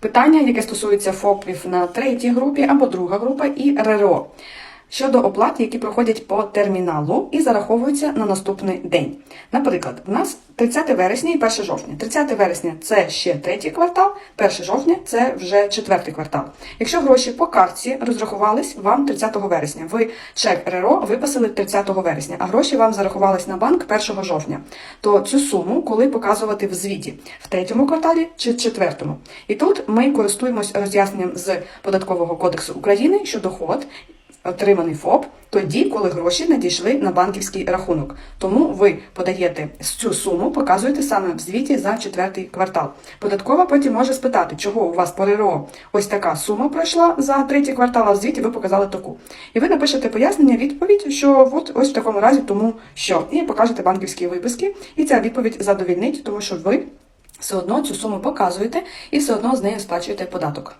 Питання, яке стосується ФОПів на третій групі або друга група і РРО. Щодо оплат, які проходять по терміналу і зараховуються на наступний день. Наприклад, в нас 30 вересня і 1 жовтня. 30 вересня це ще третій квартал, 1 жовтня це вже четвертий квартал. Якщо гроші по картці розрахувались вам 30 вересня, ви чек РРО виписали 30 вересня, а гроші вам зарахувались на банк 1 жовтня, то цю суму коли показувати в звіті в третьому кварталі чи четвертому. І тут ми користуємось роз'ясненням з податкового кодексу України, що доход отриманий ФОП тоді, коли гроші надійшли на банківський рахунок. Тому ви подаєте цю суму, показуєте саме в звіті за четвертий квартал. Податкова потім може спитати, чого у вас по РРО ось така сума пройшла за третій квартал, а в звіті ви показали таку. І ви напишете пояснення, відповідь, що от ось в такому разі, тому що, і покажете банківські виписки, і ця відповідь задовільнить, тому що ви все одно цю суму показуєте і все одно з нею сплачуєте податок.